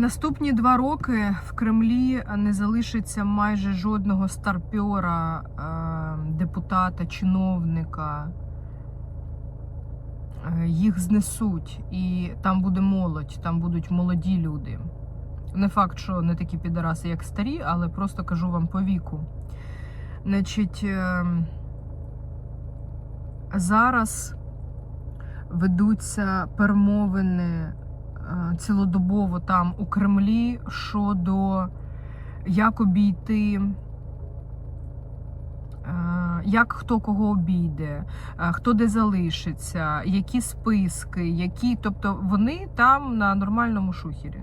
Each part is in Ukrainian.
Наступні два роки в Кремлі не залишиться майже жодного старпьора, е, депутата, чиновника. Е, Їх знесуть, і там буде молодь, там будуть молоді люди. Не факт, що не такі підараси, як старі, але просто кажу вам по віку. Значить, е, зараз ведуться перемовини цілодобово там у Кремлі щодо як обійти, е, як хто кого обійде, е, хто де залишиться, які списки, які. Тобто вони там на нормальному шухері.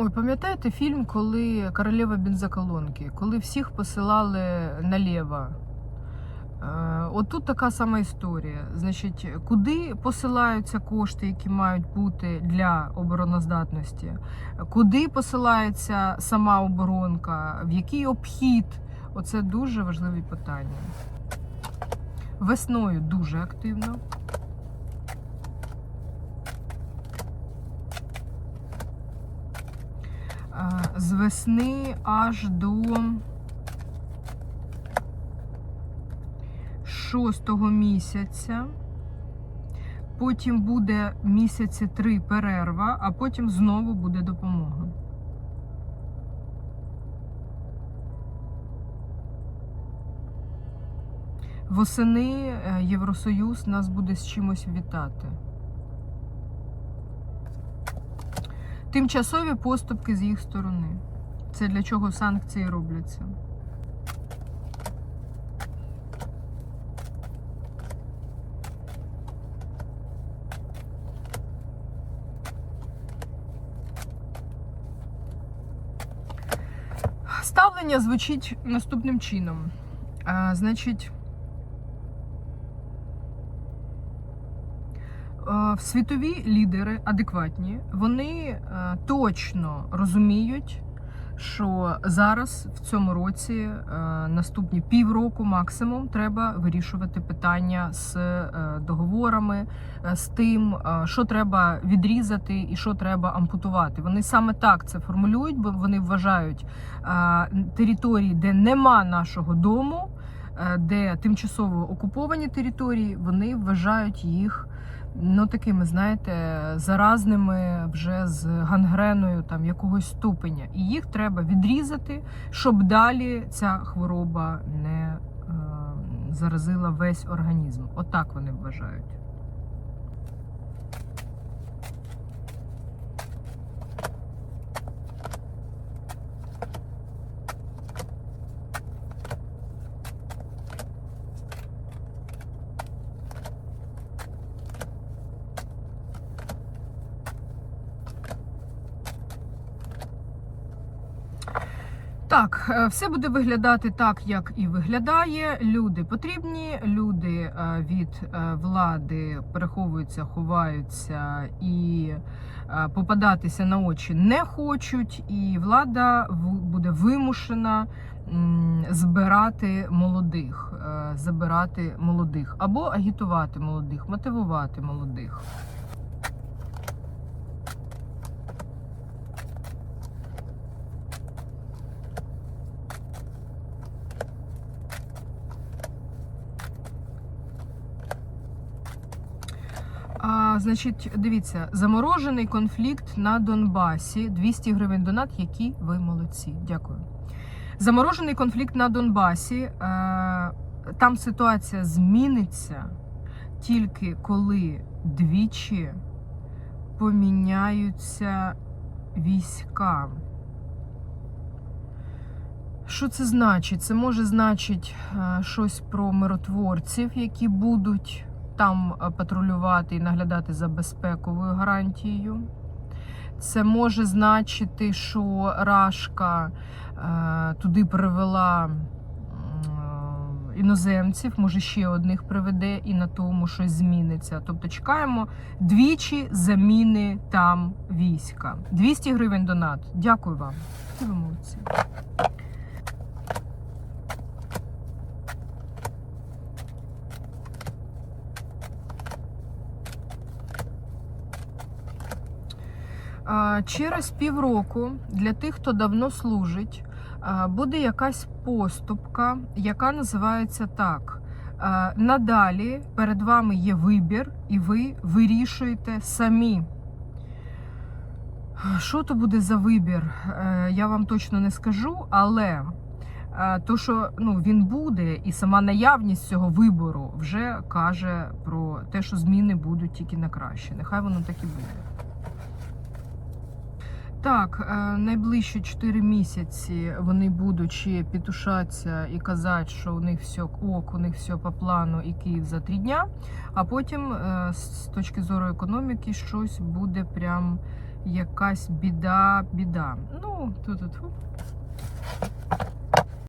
Ой, пам'ятаєте фільм, коли Королева бензоколонки, коли всіх посилали наліво? Е, От тут така сама історія. Значить, куди посилаються кошти, які мають бути для обороноздатності? Куди посилається сама оборонка? В який обхід? Оце дуже важливі питання. Весною дуже активно. З весни аж до шостого місяця. Потім буде місяці три перерва, а потім знову буде допомога. Восени е, Євросоюз нас буде з чимось вітати. Тимчасові поступки з їх сторони. Це для чого санкції робляться. Ставлення звучить наступним чином. А, значить, е, в світові лідери адекватні, вони е, точно розуміють, що зараз в цьому році, е, наступні півроку максимум, треба вирішувати питання з е, договорами, е, з тим, е, що треба відрізати і що треба ампутувати. Вони саме так це формулюють, бо вони вважають е, території, де нема нашого дому, е, де тимчасово окуповані території, вони вважають їх ну такими, знаєте, заразними вже з гангреною там якогось ступеня. І їх треба відрізати, щоб далі ця хвороба не е, заразила весь організм. Отак вони вважають. Так, е, все буде виглядати так, як і виглядає. Люди потрібні, люди е, від е, влади переховуються, ховаються і попадатися на очі не хочуть, і влада буде вимушена збирати молодих, забирати молодих або агітувати молодих, мотивувати молодих. А, значить, дивіться, заморожений конфлікт на Донбасі. 200 гривень донат, які ви молодці. Дякую. Заморожений конфлікт на Донбасі. Е, там ситуація зміниться тільки коли двічі поміняються війська. Що це значить? Це може значить е, щось про миротворців, які будуть там е, патрулювати і наглядати за безпековою гарантією. Це може значити, що Рашка е, туди привела е, іноземців, може ще одних приведе, і на тому щось зміниться. Тобто чекаємо двічі заміни там війська. 200 гривень донат. Дякую вам. Ви молодці. Через півроку для тих, хто давно служить, буде якась поступка, яка називається так. Надалі перед вами є вибір, і ви вирішуєте самі. Що то буде за вибір? Е, Я вам точно не скажу, але е, то, що ну, він буде, і сама наявність цього вибору вже каже про те, що зміни будуть тільки на краще. Нехай воно так і буде. Так, е, найближчі 4 місяці вони будуть ще петушатися і казати, що у них все ок, у них все по плану і Київ за 3 дня. А потім, е, з точки зору економіки, щось буде прям якась біда, біда. Ну, тут тут.